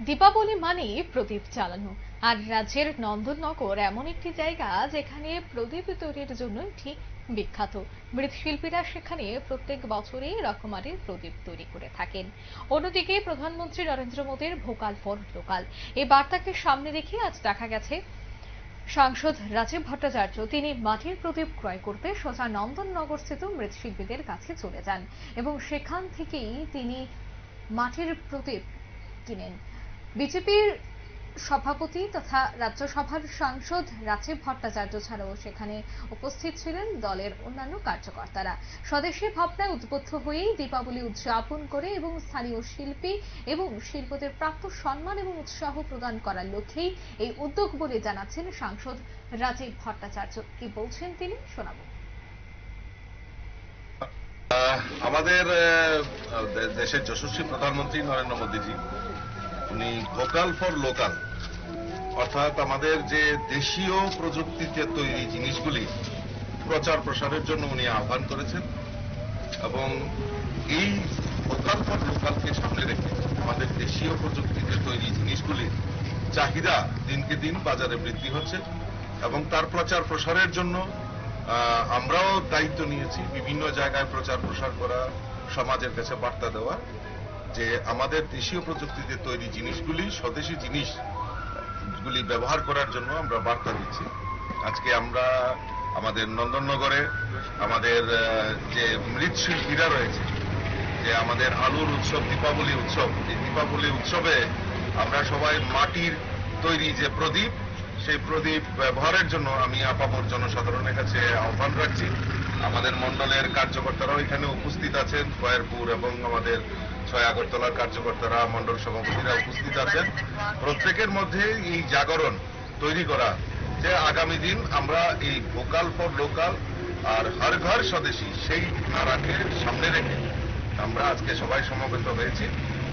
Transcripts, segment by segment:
দীপাবলি মানেই প্রদীপ জ্বালানো। আর রাজ্যের নন্দননগর এমন একটি জায়গা যেখানে প্রদীপ তৈরির জন্য ঠিক বিখ্যাত। মৃৎশিল্পীরা সেখানে প্রত্যেক বছরই রকমারির প্রদীপ তৈরি করে থাকেন। অন্যদিকে প্রধানমন্ত্রী নরেন্দ্র মোদীর ভোকাল ফর লোকাল। এই বার্তাকে সামনে রেখে আজ দেখা গেছে সাংসদ রাজীব ভট্টাচার্য। তিনি মাটির প্রদীপ ক্রয় করতে সোজা নন্দননগর স্থিত মৃৎশিল্পীদের কাছে চলে যান এবং সেখান থেকেই তিনি মাটির প্রদীপ কিনেন। বিজেপির সভাপতি তথা রাজ্যসভার সাংসদ রাজীব ভট্টাচার্য ছাড়াও সেখানে উপস্থিত ছিলেন দলের অন্যান্য কার্যকর্তারা। স্বদেশী ভাবনায় উদ্বুদ্ধ হয়েই দীপাবলি উদযাপন করে এবং স্থানীয় শিল্পী এবং শিল্পদের প্রাপ্ত সম্মান এবং উৎসাহ প্রদান করার লক্ষ্যেই এই উদ্যোগ বলে জানাচ্ছেন সাংসদ রাজীব ভট্টাচার্য। কি বলছেন তিনি, শোনাবো। আমাদের দেশের যশস্বী প্রধানমন্ত্রী নরেন্দ্র মোদীজি উনি ভোকাল ফর লোকাল অর্থাৎ আমাদের যে দেশীয় প্রযুক্তিতে তৈরি জিনিসগুলি, প্রচার প্রসারের জন্য উনি আহ্বান করেছেন এবং এই ভোকাল ফর লোকালকে সামনে রেখে আমাদের দেশীয় প্রযুক্তিতে তৈরি জিনিসগুলির চাহিদা দিনকে দিন বাজারে বৃদ্ধি হচ্ছে এবং তার প্রচার প্রসারের জন্য আমরাও দায়িত্ব নিয়েছি বিভিন্ন জায়গায় প্রচার প্রসার করা, সমাজের কাছে বার্তা দেওয়া। যে আমাদের দেশীয় প্রযুক্তিতে তৈরি জিনিসগুলি, স্বদেশী জিনিস গুলি ব্যবহার করার জন্য আমরা বার্তা দিচ্ছি। আজকে আমরা আমাদের নন্দননগরে আমাদের যে মৃৎশিল্পীরা রয়েছে, যে আমাদের আলুর উৎসব, দীপাবলি উৎসব, এই দীপাবলি উৎসবে আমরা সবাই মাটির তৈরি যে প্রদীপ, সেই প্রদীপ ব্যবহারের জন্য আমি আপামর জনসাধারণের কাছে আহ্বান রাখছি। আমাদের মন্ডলের কার্যকর্তারাও এখানে উপস্থিত আছেন, খয়েরপুর এবং আমাদের ছয় আগরতলার কার্যকর্তারা মন্ডল সভাপতিরা উপস্থিত আছেন। প্রত্যেকের মধ্যে এই জাগরণ তৈরি করা যে আগামী দিন আমরা এই ভোকাল ফর লোকাল আর হর ঘর স্বদেশী সেই ধারাকে সামনে রেখে আমরা আজকে সবাই সমবেত হয়েছি।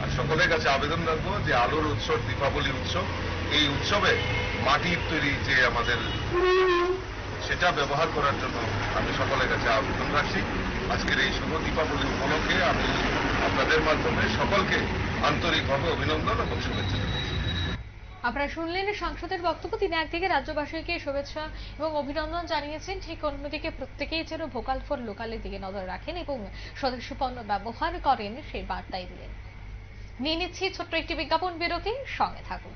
আর সকলের কাছে আবেদন রাখব যে আলোর উৎসব, দীপাবলি উৎসব, এই উৎসবে মাটির তৈরি যে আমাদের সেটা ব্যবহার করার জন্য আমি সকলের কাছে আবেদন রাখছি। আজকের এই শুভ দীপাবলি উপলক্ষে আমি আপনাদের মাধ্যমে সকলকে আন্তরিকভাবে অভিনন্দন এবং শুভেচ্ছা জানাচ্ছি। আপনারা শুনলেন সাংসদের বক্তব্য। তিনি একদিকে রাজ্যবাসীকে শুভেচ্ছা এবং অভিনন্দন জানিয়েছেন। ঠিক অন্যদিকে প্রত্যেকেই যেন ভোকাল ফর লোকালের দিকে নজর রাখেন এবং স্বদেশী ব্যবহার করেন সেই বার্তাই দিলেন। নিয়ে নিচ্ছি ছোট্ট একটি বিজ্ঞাপন বিরতি। সঙ্গে থাকুন।